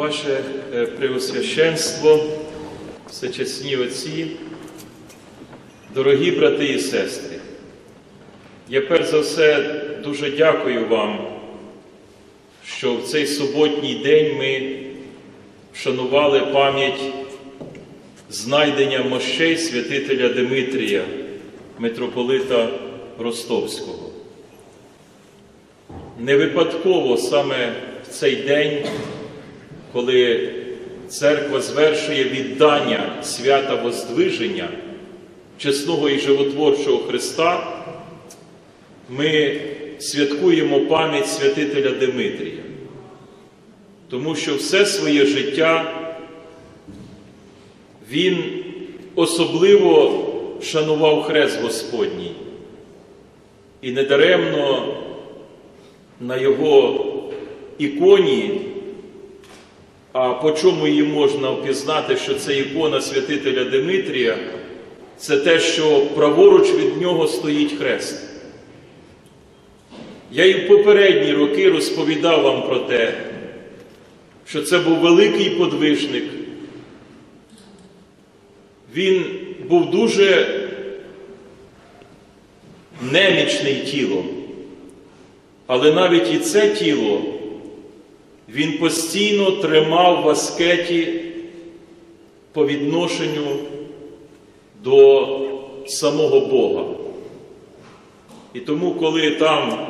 Ваше е, Преосвященство, всечесні отці, дорогі брати і сестри, я перш за все дуже дякую вам, що в цей суботній день ми вшанували пам'ять знайдення мощей святителя Димитрія, митрополита Ростовського. Не випадково саме в цей день, коли церква звершує віддання свята Воздвиження, чесного і животворчого Христа, ми святкуємо пам'ять святителя Димитрія, тому що все своє життя він особливо шанував хрест Господній. І недаремно на його іконі, а по чому її можна впізнати, що це ікона святителя Димитрія, це те, що праворуч від нього стоїть хрест. Я і в попередні роки розповідав вам про те, що це був великий подвижник. Він був дуже немічний тілом. Але навіть і це тіло він постійно тримав в аскеті по відношенню до самого Бога. І тому, коли там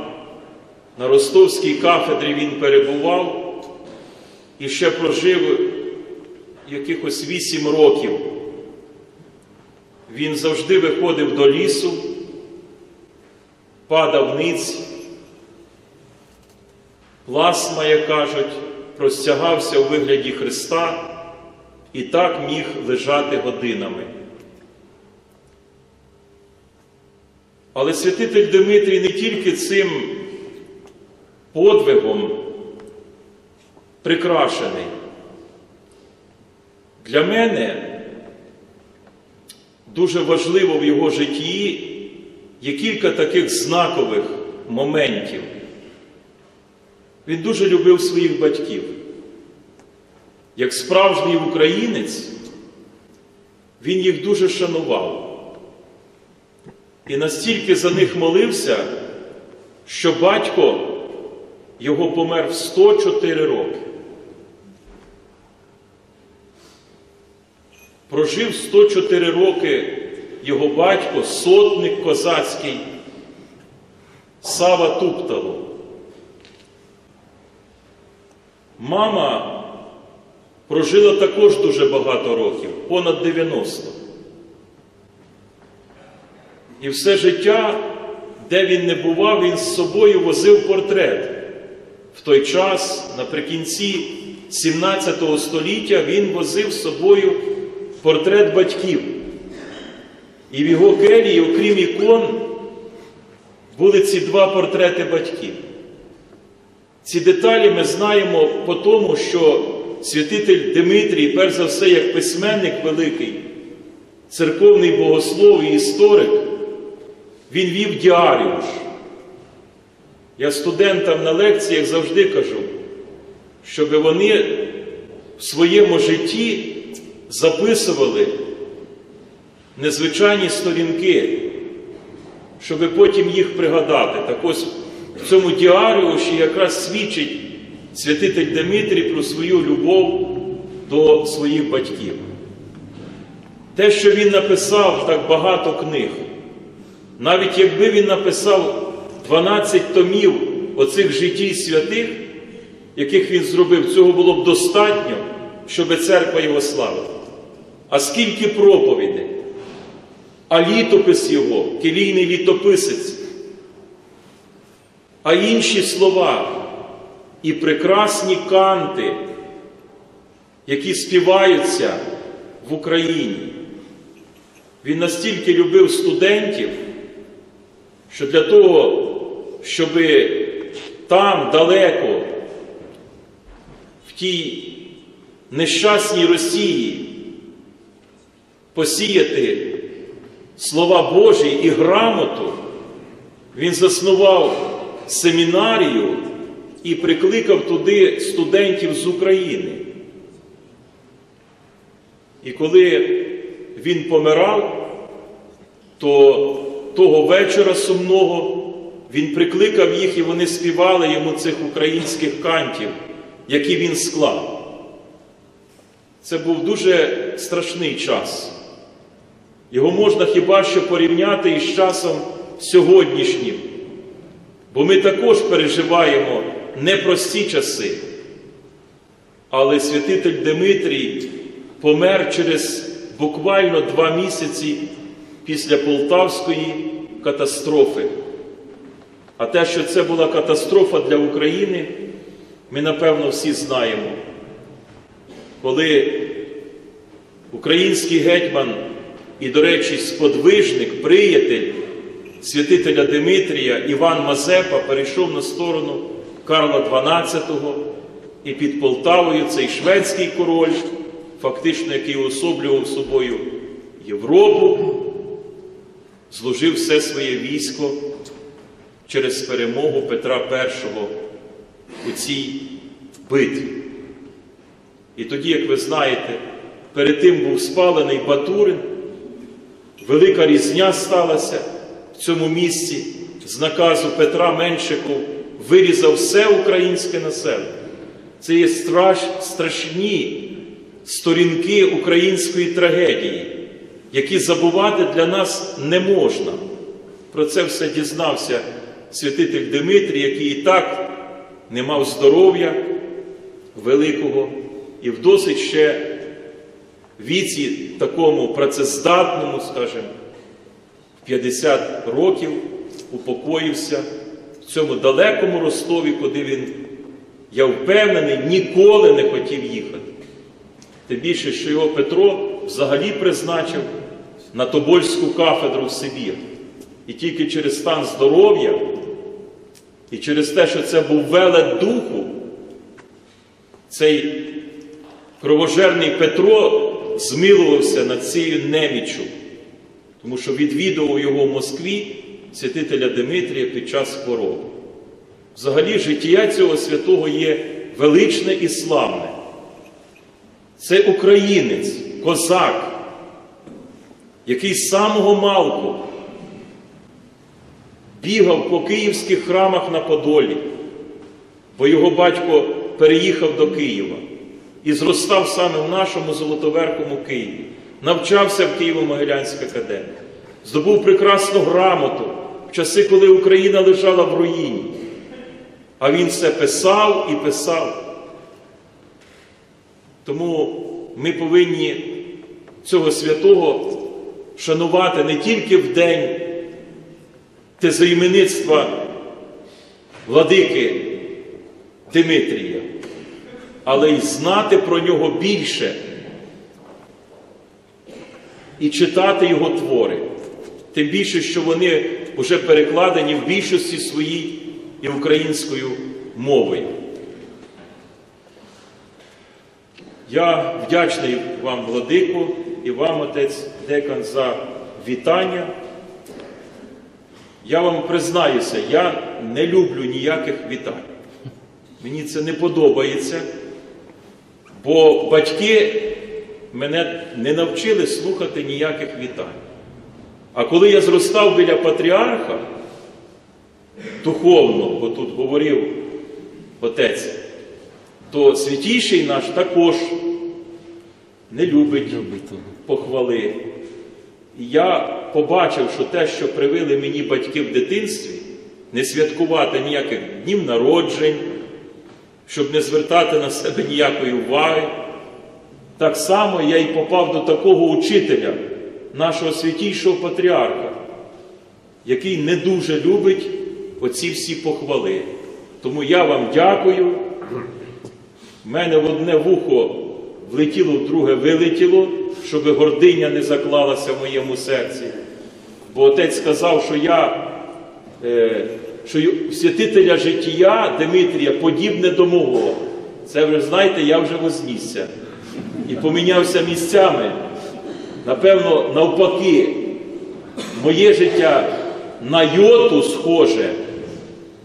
на Ростовській кафедрі він перебував і ще прожив якихось вісім років, він завжди виходив до лісу, падав ниць, пласма, як кажуть, простягався у вигляді Христа і так міг лежати годинами. Але святитель Дмитрій не тільки цим подвигом прикрашений. Для мене дуже важливо в його житті є кілька таких знакових моментів. Він дуже любив своїх батьків. Як справжній українець, він їх дуже шанував. І настільки за них молився, що батько його помер в 104 роки. Прожив 104 роки його батько, сотник козацький Сава Туптало. Мама прожила також дуже багато років, понад 90. І все життя, де він не бував, він з собою возив портрет. В той час, наприкінці 17 століття, він возив з собою портрет батьків. І в його келії, окрім ікон, були ці два портрети батьків. Ці деталі ми знаємо по тому, що святитель Димитрій, перш за все, як письменник великий, церковний богослов і історик, він вів діаріуш. Я студентам на лекціях завжди кажу, щоб вони в своєму житті записували незвичайні сторінки, щоб потім їх пригадати. Так ось в цьому діаріуші якраз свідчить святитель Дмитрій про свою любов до своїх батьків. Те, що він написав так багато книг, навіть якби він написав 12 томів оцих життів святих, яких він зробив, цього було б достатньо, щоб церква його славила. А скільки проповідей, а літопис його, келійний літописець, а інші слова і прекрасні канти, які співаються в Україні. Він настільки любив студентів, що для того, щоб там далеко, в тій нещасній Росії, посіяти слова Божі і грамоту, він заснував семінарію і прикликав туди студентів з України. І коли він помирав, то того вечора сумного він прикликав їх, і вони співали йому цих українських кантів, які він склав. Це був дуже страшний час. Його можна хіба що порівняти із часом сьогоднішнім, бо ми також переживаємо непрості часи. Але святитель Димитрій помер через буквально два місяці після Полтавської катастрофи. А те, що це була катастрофа для України, ми напевно всі знаємо. Коли український гетьман і, до речі, сподвижник, приятель святителя Димитрія Іван Мазепа перейшов на сторону Карла XII і під Полтавою цей шведський король, фактично який уособлював собою Європу, зложив все своє військо через перемогу Петра І у цій битві. І тоді, як ви знаєте, перед тим був спалений Батурин, велика різня сталася цьому місці з наказу Петра Меншику вирізав все українське населення. Це є страш, страшні сторінки української трагедії, які забувати для нас не можна. Про це все дізнався святитель Димитрій, який і так не мав здоров'я великого і в досить ще віці такому працездатному, скажімо, 50 років упокоївся в цьому далекому Ростові, куди він, я впевнений, ніколи не хотів їхати. Тим більше, що його Петро взагалі призначив на Тобольську кафедру в Сибір. І тільки через стан здоров'я, і через те, що це був велет духу, цей кровожерний Петро змилувався над цією неміччю, тому що відвідував його в Москві святителя Димитрія під час хвороби. Взагалі, життя цього святого є величне і славне. Це українець, козак, який з самого малку бігав по київських храмах на Подолі, бо його батько переїхав до Києва і зростав саме в нашому Золотоверхому Києві, навчався в Києво-Могилянській академії, здобув прекрасну грамоту в часи, коли Україна лежала в руїні. А він все писав і писав. Тому ми повинні цього святого шанувати не тільки в день тезоіменництва владики Димитрія, але й знати про нього більше і читати його твори. Тим більше, що вони вже перекладені в більшості своїй і українською мовою. Я вдячний вам, Владику, і вам, отець Декан, за вітання. Я вам признаюся, я не люблю ніяких вітань. Мені це не подобається, бо батьки мене не навчили слухати ніяких вітань. А коли я зростав біля патріарха, духовно, бо тут говорив отець, то святіший наш також не любить похвали. І я побачив, що те, що привили мені батьки в дитинстві, не святкувати ніяких днів народжень, щоб не звертати на себе ніякої уваги. Так само я і попав до такого учителя, нашого святійшого патріарха, який не дуже любить оці всі похвали. Тому я вам дякую. В мене в одне вухо влетіло, в друге вилетіло, щоб гординя не заклалася в моєму серці. Бо отець сказав, що я, е, що святителя життя Димитрія подібне до мого. Це вже, знаєте, я вже вознісся і помінявся місцями. Напевно, навпаки, моє життя на йоту схоже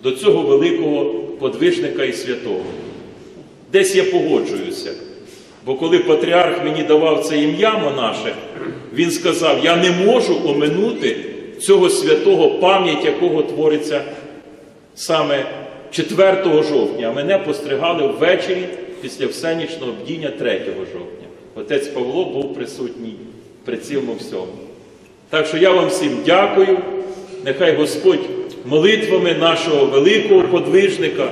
до цього великого подвижника і святого. Десь я погоджуюся. Бо коли патріарх мені давав це ім'я монаше, він сказав: я не можу оминути цього святого пам'ять, якого твориться саме 4 жовтня, а мене постригали ввечері після всенічного бдіння 3 жовтня. Отець Павло був присутній при цьому всьому. Так що я вам всім дякую. Нехай Господь молитвами нашого великого подвижника,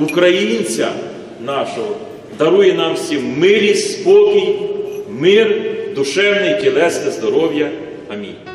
українця нашого, дарує нам всім мирість, спокій, мир, душевне і тілесне здоров'я. Амінь.